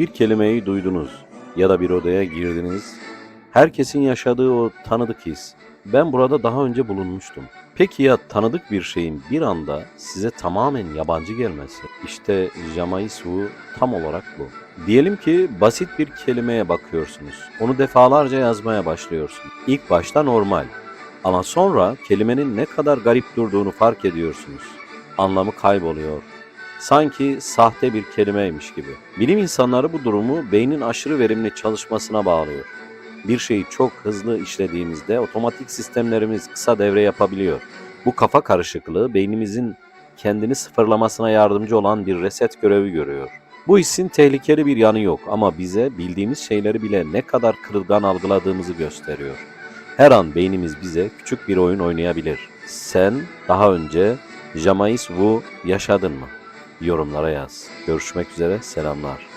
Bir kelimeyi duydunuz ya da bir odaya girdiniz. Herkesin yaşadığı o tanıdık his. Ben burada daha önce bulunmuştum. Peki ya tanıdık bir şeyin bir anda size tamamen yabancı gelmesi? İşte Jamais Vu tam olarak bu. Diyelim ki basit bir kelimeye bakıyorsunuz. Onu defalarca yazmaya başlıyorsunuz. İlk başta normal. Ama sonra kelimenin ne kadar garip durduğunu fark ediyorsunuz. Anlamı kayboluyor. Sanki sahte bir kelimeymiş gibi. Bilim insanları bu durumu beynin aşırı verimli çalışmasına bağlıyor. Bir şeyi çok hızlı işlediğimizde otomatik sistemlerimiz kısa devre yapabiliyor. Bu kafa karışıklığı beynimizin kendini sıfırlamasına yardımcı olan bir reset görevi görüyor. Bu hissin tehlikeli bir yanı yok ama bize bildiğimiz şeyleri bile ne kadar kırılgan algıladığımızı gösteriyor. Her an beynimiz bize küçük bir oyun oynayabilir. Sen daha önce Jamais Vu yaşadın mı? Yorumlara yaz. Görüşmek üzere, selamlar.